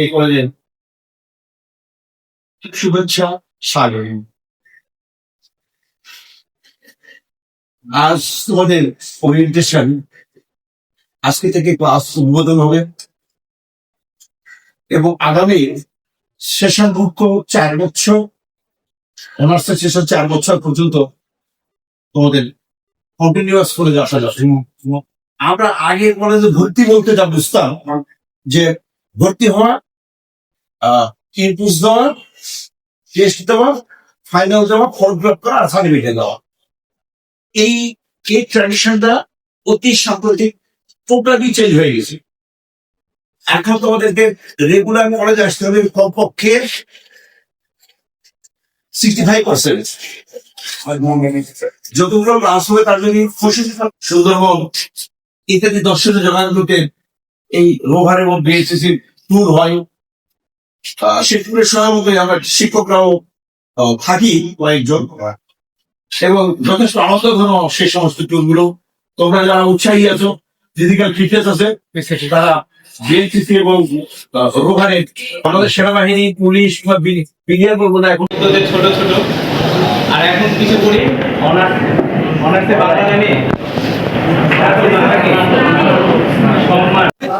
এই কলেজের শুভেচ্ছা, স্বাগত। আজ তোমাদের ওরিয়েন্টেশন আজকে থেকে ক্লাস উদ্বোধন হবে। এবং আগামী সেশন ভুক্ত চার বছর অনার্সের শেষের চার বছর পর্যন্ত তোমাদের কন্টিনিউয়াস কলেজে আসা যাবে। আমরা আগে কলেজে ভর্তি বলতে যা বুঝতাম, যে ভর্তি হওয়া ইনপুস দেওয়া টেস্ট দেওয়া ফাইনাল দেওয়া ফর্ম ফিল করা, আর সার্টিফিকেট দেওয়া। এই এই ট্র্যাডিশনটা অতি সাম্প্রতিক টোটালি চেঞ্জ হয়ে গেছে। এখন তোমাদেরকে রেগুলার কলেজ আসতে হবে কমপক্ষে সিক্সটি ফাইভ পার্সেন্ট যতগুলো ক্লাস হবে, তার জন্য সুন্দরবন ইত্যাদি দর্শনীয় জায়গাগুলোতে এই রোভার এবং বিএসসিসি ট্যুর হয়। সেই ট্যুরের সহায়তা আমরা শিক্ষকরাও থাকি কয়েকজন। এবং যথেষ্ট আনন্দ ঘন সেই সমস্ত ট্যুরগুলো। তোমরা যারা উৎসাহী আছো ফিজিক্যাল ফিটনেস আছে তারা বিএনসিসি এবং রোভারে আমাদের সেনাবাহিনী, পুলিশ বা বিডিআর বলব না, এখন ছোট ছোট। আর এখন কিছু করি, অনার্স, অনার্সে বাংলা জানি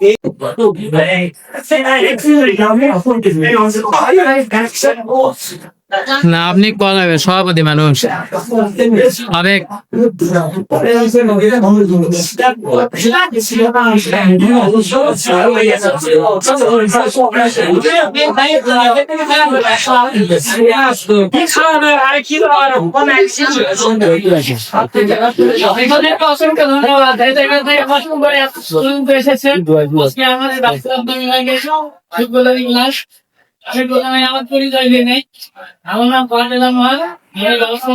ええと、バトビーバイ。না আপনি বলাবেন সভাপতি মানুষ। ধন্যবাদ। আমাদের আমি আমার পরিচয় দিয়ে নেই। আমার নাম পাটেল ব্যবস্থা